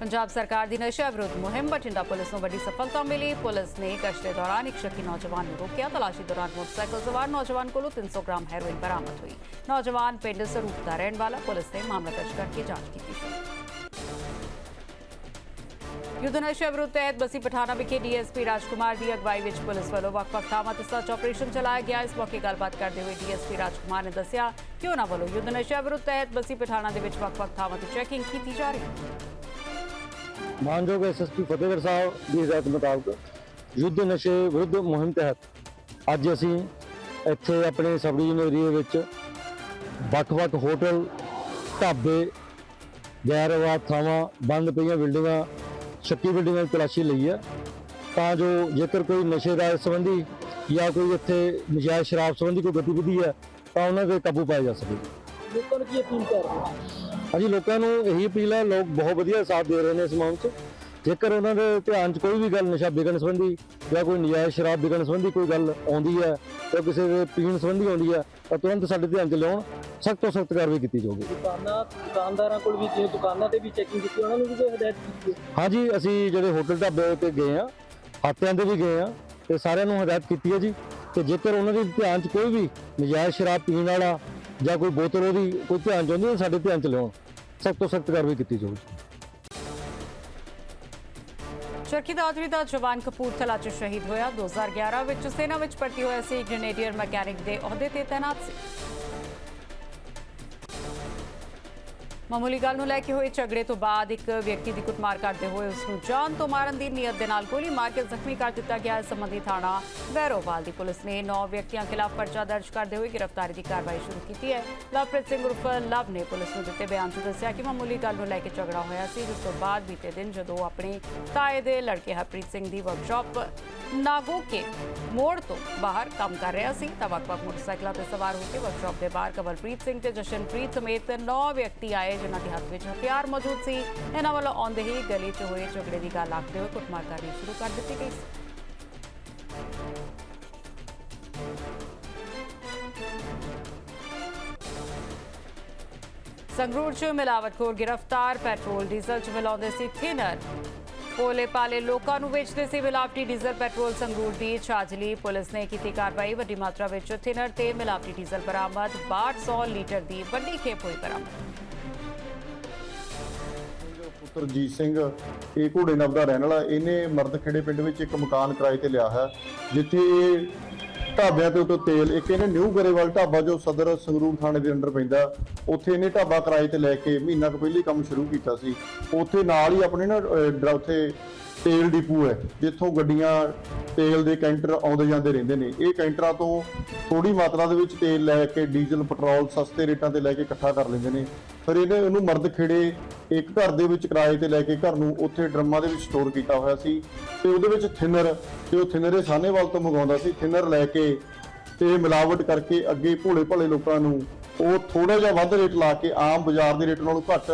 ਪੰਜਾਬ ਸਰਕਾਰ ਦੀ ਨਸ਼ਾ ਵਿਰੋਧ ਮੁਹਿੰਮ, ਬਠਿੰਡਾ ਪੁਲਿਸ ਨੂੰ ਵੱਡੀ ਸਫਲਤਾ ਮਿਲੀ। ਪੁਲਿਸ ਨੇ ਗਸ਼ਤ ਦੇ ਦੌਰਾਨ ਇੱਕ ਸ਼ੱਕੀ ਨੌਜਵਾਨ ਨੂੰ ਰੋਕਿਆ। ਤਲਾਸ਼ੀ ਦੌਰਾਨ ਮੋਟਰਸਾਈਕਲ ਸਵਾਰ ਨੌਜਵਾਨ ਕੋਲੋਂ 300 ਗ੍ਰਾਮ ਹੈਰੋਇਨ ਬਰਾਮਦ ਹੋਈ। ਨੌਜਵਾਨ ਪਿੰਡ ਸਰੂਪ ਦਾ ਰਹਿਣ ਵਾਲਾ। ਪੁਲਿਸ ਨੇ ਮਾਮਲਾ ਦਰਜ ਕਰਕੇ ਜਾਂਚ ਕੀਤੀ ਯੁੱਧ ਨਸ਼ਾ ਵਿਰੁੱਧ ਤਹਿਤ ਬਸੀ ਪਠਾਣਾ ਵਿਖੇ ਡੀਐਸਪੀ ਰਾਜਕੁਮਾਰ ਦੀ ਅਗਵਾਈ ਵਿੱਚ ਪੁਲਿਸ ਵੱਲੋਂ ਵੱਖ-ਵੱਖ ਥਾਵਾਂ ਤੇ ਸਰਚ ਆਪਰੇਸ਼ਨ ਚਲਾਇਆ ਗਿਆ। ਇਸ ਮੌਕੇ ਗੱਲਬਾਤ ਕਰਦੇ ਹੋਏ ਡੀਐਸਪੀ ਰਾਜਕੁਮਾਰ ਨੇ ਦੱਸਿਆ ਕਿ ਉਹਨਾਂ ਵੱਲੋਂ ਯੁੱਧ ਨਸ਼ਾ ਵਿਰੁੱਧ ਤਹਿਤ ਬਸੀ ਪਠਾਣਾ ਦੇ ਵਿੱਚ ਵੱਖ-ਵੱਖ ਥਾਵਾਂ ਤੇ ਚੈਕਿੰਗ ਕੀਤੀ ਜਾ ਰਹੀ ਹੈ। ਮਾਨਯੋਗ ਐਸਐਸਪੀ ਫਤਿਹਗੜ੍ਹ ਸਾਹਿਬ ਦੀ ਹਦਾਇਤ ਮੁਤਾਬਕ ਯੁੱਧ ਨਸ਼ੇ ਵਿਰੁੱਧ ਮੁਹਿੰਮ ਤਹਿਤ ਅੱਜ ਅਸੀਂ ਇੱਥੇ ਆਪਣੇ ਸਬ ਡਿਵੀਜ਼ਨ ਏਰੀਏ ਵਿੱਚ ਵੱਖ-ਵੱਖ ਹੋਟਲ, ਢਾਬੇ ਗੈਰਵਾਦ ਥਾਵਾਂ, ਬੰਦ ਪਈਆਂ ਬਿਲਡਿੰਗਾਂ ਸ਼ੱਕੀ ਬਿਲਡਿੰਗਾਂ ਦੀ ਤਲਾਸ਼ੀ ਲਈ ਹੈ ਤਾਂ ਜੋ ਜੇਕਰ ਕੋਈ ਨਸ਼ੇ ਦਾ ਸੰਬੰਧੀ ਜਾਂ ਕੋਈ ਇੱਥੇ ਨਜਾਇਜ਼ ਸ਼ਰਾਬ ਸੰਬੰਧੀ ਕੋਈ ਗਤੀਵਿਧੀ ਹੈ ਤਾਂ ਉਹਨਾਂ ਤੇ ਕਾਬੂ ਪਾਇਆ ਜਾ ਸਕੇ। ਲੋਕਾਂ ਨੂੰ ਕੀ ਅਪੀਲ ਕਰ ਰਹੇ ਹੋ? ਹਾਂਜੀ ਲੋਕਾਂ ਨੂੰ ਇਹੀ ਅਪੀਲ ਹੈ ਲੋਕ ਬਹੁਤ ਵਧੀਆ ਸਾਥ ਦੇ ਰਹੇ ਨੇ ਇਸ ਮੁਹਿੰਮ 'ਚ। ਜੇਕਰ ਉਹਨਾਂ ਦੇ ਧਿਆਨ 'ਚ ਕੋਈ ਵੀ ਗੱਲ ਨਸ਼ਾ ਵਿਕਣ ਸੰਬੰਧੀ ਜਾਂ ਕੋਈ ਨਜਾਇਜ਼ ਸ਼ਰਾਬ ਵਿਕਣ ਸੰਬੰਧੀ ਕੋਈ ਗੱਲ ਆਉਂਦੀ ਹੈ ਜਾਂ ਕਿਸੇ ਦੇ ਪੀਣ ਸੰਬੰਧੀ ਆਉਂਦੀ ਹੈ ਤਾਂ ਤੁਰੰਤ ਸਾਡੇ ਧਿਆਨ 'ਚ ਲਿਆਉਣ ਸਖਤ ਤੋਂ ਸਖਤ ਕਾਰਵਾਈ ਕੀਤੀ ਜਾਊਗੀ। ਦੁਕਾਨਾਂ ਦੁਕਾਨਦਾਰਾਂ ਕੋਲ ਵੀ ਜੇ ਦੁਕਾਨਾਂ ਤੇ ਵੀ ਚੈਕਿੰਗ ਕੀਤੀ ਉਹਨਾਂ ਨੂੰ ਵੀ ਕੋਈ ਹਦਾਇਤ ਕੀਤੀ ਹੈ? ਹਾਂਜੀ ਅਸੀਂ ਜਿਹੜੇ ਹੋਟਲ ਢਾਬੇ ਤੇ ਗਏ ਆ ਹਾਤਿਆਂ ਤੇ ਵੀ ਗਏ ਆ ਤੇ ਸਾਰਿਆਂ ਨੂੰ ਹਦਾਇਤ ਕੀਤੀ ਹੈ ਜੀ। ਕਿ ਜੇਕਰ ਉਹਨਾਂ ਦੇ ਧਿਆਨ 'ਚ ਕੋਈ ਵੀ ਨਜਾਇਜ਼ ਸ਼ਰਾਬ ਪੀਣ ਵਾਲਾ ਜਾਂ ਕੋਈ ਬੋਤਲ ਉਹਦੀ ਕੋਈ ਧਿਆਨ 'ਚ ਆਉਂਦੀ ਹੈ ਸਾਡੇ ਧਿਆਨ 'ਚ ਲਿਆਉਣ ਸਖਤ ਤੋਂ ਸਖਤ ਕਾਰਵਾਈ ਕੀਤੀ ਜਾਊਗੀ। ਚਰਖੀ ਦਾਦਰੀ ਦਾ ਜਵਾਨ ਕਪੂਰਥਲਾ 'ਚ ਸ਼ਹੀਦ ਹੋਇਆ। 2011 ਵਿੱਚ ਸੈਨਾ ਵਿੱਚ ਭਰਤੀ ਹੋਇਆ ਸੀ ਗ੍ਰੇਨੇਡੀਅਰ ਮਕੈਨਿਕ ਦੇ ਅਹੁਦੇ ਤੇ ਤਾਇਨਾਤ ਸੀ। ਮਾਮੂਲੀ ਗੱਲ ਨੂੰ ਲੈ ਕੇ ਹੋਏ ਝਗੜੇ ਤੋਂ ਬਾਅਦ ਇੱਕ ਵਿਅਕਤੀ ਦੀ ਕੁੱਟਮਾਰ ਕਰਦੇ ਹੋਏ ਉਸ ਨੂੰ ਜਾਨ ਤੋਂ ਮਾਰਨ ਦੀ ਨੀਅਤ ਦੇ ਨਾਲ ਗੋਲੀ ਮਾਰ ਕੇ ਜ਼ਖਮੀ ਕਰ ਦਿੱਤਾ ਗਿਆ। ਇਸ ਸੰਬੰਧੀ ਥਾਣਾ ਵੈਰੋਵਾਲ ਦੀ ਪੁਲਿਸ ਨੇ 9 ਵਿਅਕਤੀਆਂ ਖਿਲਾਫ ਪਰਚਾ ਦਰਜ ਕਰਦੇ ਹੋਏ ਗ੍ਰਿਫਤਾਰੀ ਦੀ ਕਾਰਵਾਈ ਸ਼ੁਰੂ ਕੀਤੀ ਹੈ। ਲਵਪ੍ਰੀਤ ਸਿੰਘ ਉਰਫ ਲਵ ਨੇ ਪੁਲਿਸ ਨੂੰ ਦਿੱਤੇ ਬਿਆਨ 'ਚ ਦੱਸਿਆ ਕਿ ਮਾਮੂਲੀ ਗੱਲ ਨੂੰ ਲੈ ਕੇ ਝਗੜਾ ਹੋਇਆ ਸੀ, ਜਿਸ ਤੋਂ ਬਾਅਦ ਬੀਤੇ ਦਿਨ ਜਦੋਂ ਆਪਣੇ ਤਾਏ ਦੇ ਲੜਕੇ ਹਰਪ੍ਰੀਤ ਸਿੰਘ ਦੀ ਵਰਕਸ਼ਾਪ ਨਾਗੋ ਕੇ ਮੋੜ ਤੋਂ ਬਾਹਰ ਕੰਮ ਕਰ ਰਿਹਾ ਸੀ, ਤਾਂ ਵੱਖ-ਵੱਖ ਮੋਟਰਸਾਈਕਲਾਂ ਤੇ ਸਵਾਰ ਹੋ ਕੇ ਵਰਕਸ਼ਾਪ ਦੇ ਬਾਹਰ ਕਵਲਪ੍ਰੀਤ ਸਿੰਘ ਤੇ ਜਸ਼ਨਪ੍ਰੀਤ ਸਮੇਤ 9 ਵਿਅਕਤੀ ਆਏ ਜਿਨ੍ਹਾਂ ਦੇ ਹੱਥ ਵਿੱਚ ਹਥਿਆਰ ਮੌਜੂਦ ਸੀ। ਇਹਨਾਂ ਵੱਲੋਂ ਆਉਂਦੇ ਹੀ ਗਲੀ 'ਚ ਹੋਏ ਝਗੜੇ ਦੀ ਗੱਲ ਆਖਦੇ ਹੋਏ ਕੁੱਟਮਾਰ ਕਰਨੀ ਸ਼ੁਰੂ ਕਰ ਦਿੱਤੀ ਗਈ। ਸੰਗਰੂਰ 'ਚ ਮਿਲਾਵਟਖੋਰ ਗ੍ਰਿਫਤਾਰ, ਪੈਟਰੋਲ, ਡੀਜ਼ਲ 'ਚ ਮਿਲਾਉਂਦੇ ਸੀ ਥਿਨਰ। ਪੋਲੇ ਪਾਲੇ ਲੋਕਾਂ ਨੂੰ ਵੇਚਦੇ ਸੀ ਮਿਲਾਵਟੀ ਡੀਜ਼ਲ, ਪੈਟਰੋਲ ਸੰਗਰੂਰ ਦੀ ਛਾਜਲੀ। ਪੁਲਿਸ ਨੇ ਕੀਤੀ ਕਾਰਵਾਈ ਵੱਡੀ ਮਾਤਰਾ ਵਿੱਚ ਥਿਨਰ ਤੇ ਮਿਲਾਵਟੀ ਡੀਜ਼ਲ ਬਰਾਮਦ 6200 ਲੀਟਰ ਦੀ ਵੱਡੀ ਖੇਪ ਹੋਈ ਬਰਾਮਦ। ਪੁੱਤਰ ਸਿੰਘ, ਇਹ ਘੋੜੇ ਨਵ ਦਾ ਰਹਿਣ ਵਾਲਾ, ਇਹਨੇ ਮਰਦਖੇੜੇ ਪਿੰਡ ਵਿੱਚ ਇੱਕ ਮਕਾਨ ਕਿਰਾਏ ਤੇ ਲਿਆ ਹੈ, ਜਿੱਥੇ ਇਹ ਢਾਬਿਆਂ ਤੇ ਉੱਤੇ ਤੇਲ, ਇੱਕ ਇਹਨੇ ਨਿਊ ਗਰੇਵਾਲ ਢਾਬਾ ਜੋ ਸਦਰ ਸੰਗਰੂਰ ਥਾਣੇ ਦੇ ਅੰਡਰ ਪੈਂਦਾ, ਉੱਥੇ ਇਹਨੇ ਢਾਬਾ ਕਿਰਾਏ ਤੇ ਲੈ ਕੇ ਮਹੀਨਾ ਕੁ ਪਹਿਲੇ ਕੰਮ ਸ਼ੁਰੂ ਕੀਤਾ ਸੀ। ਉੱਥੇ ਨਾਲ ਹੀ ਆਪਣੇ ਨਾ ਡਰਾ- ਉੱਥੇ ਤੇਲ ਡਿਪੂ ਹੈ, ਜਿੱਥੋਂ ਗੱਡੀਆਂ ਤੇਲ ਦੇ ਕੈਂਟਰ ਆਉਂਦੇ ਜਾਂਦੇ ਰਹਿੰਦੇ ਨੇ। ਇਹ ਕੈਂਟਰਾਂ ਤੋਂ ਥੋੜੀ ਮਾਤਰਾ ਦੇ ਵਿੱਚ ਤੇਲ ਲੈ ਕੇ, ਡੀਜ਼ਲ, ਪੈਟਰੋਲ ਸਸਤੇ ਰੇਟਾਂ ਤੇ ਲੈ ਕੇ ਇਕੱਠਾ ਕਰ ਲੈਂਦੇ ਨੇ। ਫਿਰ ਇਹਨੇ ਉਹਨੂੰ ਮਰਦ ਖੇੜੇ ਇੱਕ ਘਰ ਦੇ ਵਿੱਚ ਕਿਰਾਏ ਤੇ ਲੈ ਕੇ ਘਰ ਨੂੰ ਉੱਥੇ ਡਰਮਾਂ ਦੇ ਵਿੱਚ ਸਟੋਰ ਕੀਤਾ ਹੋਇਆ ਸੀ ਤੇ ਉਹਦੇ ਵਿੱਚ ਥਿਨਰ, ਤੇ ਉਹ ਥਿਨਰ ਇਹ ਸਾਹਨੇਵਾਲ ਤੋਂ ਮੰਗਵਾਉਂਦਾ ਸੀ। ਥਿਨਰ ਲੈ ਕੇ ਤੇ ਮਿਲਾਵਟ ਕਰਕੇ ਅੱਗੇ ਭੋਲੇ ਭਲੇ ਲੋਕਾਂ ਨੂੰ ਉਹ ਥੋੜਾ ਜਿਹਾ ਵੱਧ ਰੇਟ ਲਾ ਕੇ ਆਮ ਬਾਜ਼ਾਰ ਦੇ ਰੇਟ ਨਾਲੋਂ ਘੱਟ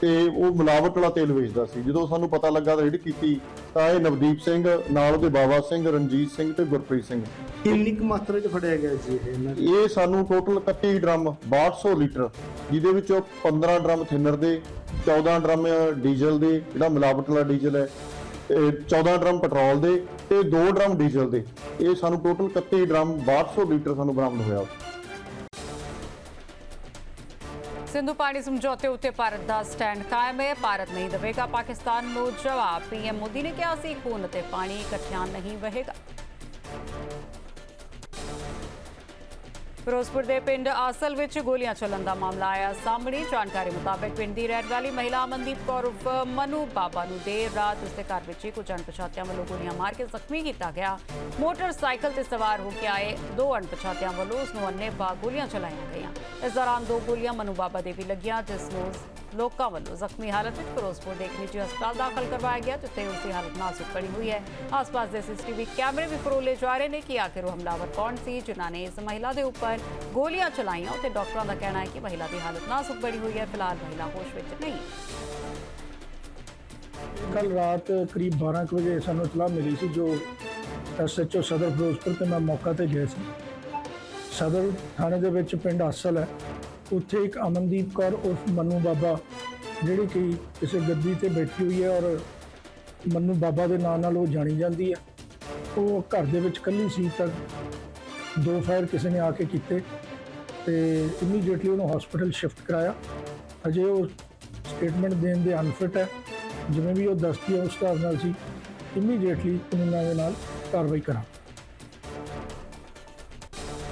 ਤੇ ਉਹ ਮਿਲਾਵਟ ਵਾਲਾ ਤੇਲ ਵੇਚਦਾ ਸੀ। ਜਦੋਂ ਸਾਨੂੰ ਪਤਾ ਲੱਗਾ ਰੇਡ ਕੀਤੀ ਤਾਂ ਇਹ ਨਵਦੀਪ ਸਿੰਘ ਨਾਲ ਉਹਦੇ ਬਾਬਾ ਸਿੰਘ ਰਣਜੀਤ ਸਿੰਘ ਤੇ ਗੁਰਪ੍ਰੀਤ ਸਿੰਘ। ਕਿੰਨੀ ਕੁ ਮਾਤਰਾ 'ਚ ਫੜਿਆ ਗਿਆ ਜੀ ਇਹ? ਇਹ ਸਾਨੂੰ ਟੋਟਲ 31 ਡਰਮ 6200 ਲੀਟਰ ਜਿਹਦੇ ਵਿੱਚੋਂ 15 ਡਰਮ ਥਿਨਰ ਦੇ 14 ਡਰਮ ਡੀਜ਼ਲ ਦੇ ਜਿਹੜਾ ਮਿਲਾਵਟ ਵਾਲਾ ਡੀਜ਼ਲ ਹੈ ਇਹ 14 ਡਰਮ ਪੈਟਰੋਲ ਦੇ ਤੇ 2 ਡਰਮ ਡੀਜ਼ਲ ਦੇ। ਇਹ ਸਾਨੂੰ ਟੋਟਲ 31 ਡਰਮ 6200 ਲੀਟਰ ਸਾਨੂੰ ਬਰਾਮਦ ਹੋਇਆ। ਸਿੰਧੂ ਪਾਣੀ ਸਮਝੌਤੇ ਉੱਤੇ ਭਾਰਤ ਦਾ ਸਟੈਂਡ ਕਾਇਮ ਹੈ ਭਾਰਤ ਨਹੀਂ ਦੇਵੇਗਾ ਪਾਕਿਸਤਾਨ ਨੂੰ ਜਵਾਬ ਪੀਐਮ ਮੋਦੀ ਨੇ ਕਿਹਾ ਸੀ ਖੂਨ 'ਤੇ ਪਾਣੀ ਇਕੱਠਿਆਂ ਨਹੀਂ ਵਹੇਗਾ ਫਿਰੋਜ਼ਪੁਰ ਦੇ ਪਿੰਡ ਆਸਲ ਵਿੱਚ ਗੋਲੀਆਂ ਚੱਲਣ ਦਾ ਮਾਮਲਾ ਆਇਆ। ਸਾਹਮਣੇ ਜਾਣਕਾਰੀ ਮੁਤਾਬਕ ਪਿੰਡ ਦੀ ਰਹਿਣ ਵਾਲੀ ਮਹਿਲਾ ਅਮਨਦੀਪ ਕੌਰ ਉਰਫ ਮਨੂ ਬਾਬਾ ਨੂੰ ਦੇਰ ਰਾਤ ਉਸਦੇ ਘਰ ਵਿੱਚ ਹੀ ਕੁਝ ਅਣਪਛਾਤਿਆਂ ਵੱਲੋਂ ਗੋਲੀਆਂ ਮਾਰ ਕੇ ਜ਼ਖਮੀ ਕੀਤਾ ਗਿਆ। ਮੋਟਰਸਾਈਕਲ ਤੇ ਸਵਾਰ ਹੋ ਕੇ ਆਏ ਦੋ ਅਣਪਛਾਤਿਆਂ ਵੱਲੋਂ ਉਸ ਨੂੰ ਅੰਨੇ ਗੋਲੀਆਂ ਚਲਾਈਆਂ ਗਈਆਂ। ਇਸ ਦੌਰਾਨ ਦੋ ਗੋਲੀਆਂ ਮਨੂ ਬਾਬਾ ਦੇ ਵੀ ਲੱਗੀਆਂ, ਜਿਸ ਨੂੰ ਲੋਕਾਂ ਵੱਲੋਂ ਜ਼ਖਮੀ ਹਾਲਤ ਵਿੱਚ ਫਿਰੋਜ਼ਪੁਰ ਦੇ ਇੱਕ ਨਿੱਜੀ ਹਸਪਤਾਲ ਦਾਖਲ ਕਰਵਾਇਆ ਗਿਆ, ਜਿੱਥੇ ਉਸ ਦੀ ਹਾਲਤ ਨਾਜ਼ੁਕ ਬਣੀ ਹੋਈ ਹੈ। ਆਸ-ਪਾਸ ਦੇ ਸੀਸੀਟੀਵੀ ਕੈਮਰੇ ਵੀ ਫਰੋਲੇ ਜਾ ਰਹੇ ਨੇ ਕਿ ਆਖਿਰ ਉਹ ਹਮਲਾਵਰ ਕੌਣ ਸੀ, ਜਿਨ੍ਹਾਂ ਨੇ ਇਸ ਮਹਿਲਾ ਦੇ ਉੱਪਰ ਗੋਲੀਆਂ ਚਲਾਈਆਂ। ਉੱਤੇ ਡਾਕਟਰਾਂ ਦਾ ਕਹਿਣਾ ਹੈ ਕਿ ਮਹਿਲਾ ਦੀ ਹਾਲਤ ਨਾਜ਼ੁਕ ਬਣੀ ਹੋਈ ਹੈ, ਫਿਲਹਾਲ ਮਹਿਲਾ ਹੋਸ਼ ਵਿੱਚ ਨਹੀਂ। ਹੈ ਕੱਲ ਰਾਤ ਕਰੀਬ 12 ਕੁ ਵਜੇ ਸਾਨੂੰ ਇਤਲਾਹ ਮਿਲੀ ਸੀ, ਜੋ ਐਸਐਚਓ ਸਦਰ ਫਿਰੋਜ਼ਪੁਰ ਤੇ ਮੈਂ ਮੌਕਾ ਤੇ ਗਿਆ ਸੀ। ਸਦਰ ਥਾਣੇ ਦੇ ਵਿੱਚ ਪਿੰਡ ਅਸਲ ਹੈ। ਉੱਥੇ ਇੱਕ ਅਮਨਦੀਪ ਕੌਰ ਉਰਫ ਮੰਨੂ ਬਾਬਾ, ਜਿਹੜੀ ਕਿ ਕਿਸੇ ਗੱਦੀ ਤੇ ਬੈਠੀ ਹੋਈ ਹੈ ਔਰ ਮੰਨੂ ਬਾਬਾ ਦੇ ਨਾਂ ਨਾਲ ਉਹ ਜਾਣੀ ਜਾਂਦੀ ਹੈ। ਉਹ ਘਰ ਦੇ ਵਿੱਚ ਇਕੱਲੀ ਸੀ ਤਾਂ ਦੋ ਫਾਇਰ ਕਿਸੇ ਨੇ ਆ ਕੇ ਕੀਤੇ ਤੇ ਇਮੀਡੀਏਟਲੀ ਉਹਨੂੰ ਹਸਪੀਟਲ ਸ਼ਿਫਟ ਕਰਾਇਆ। ਅਜੇ ਉਹ ਸਟੇਟਮੈਂਟ ਦੇਣ ਦੇ ਅਨਫਿਟ ਹੈ, ਜਿਵੇਂ ਵੀ ਉਹ ਦੱਸਦੀ ਹੈ ਉਸ ਹਿਸਾਬ ਨਾਲ ਸੀ। ਇਮੀਡੀਏਟਲੀ ਕਾਨੂੰਨਾਂ ਦੇ ਨਾਲ ਕਾਰਵਾਈ ਕਰਾਂ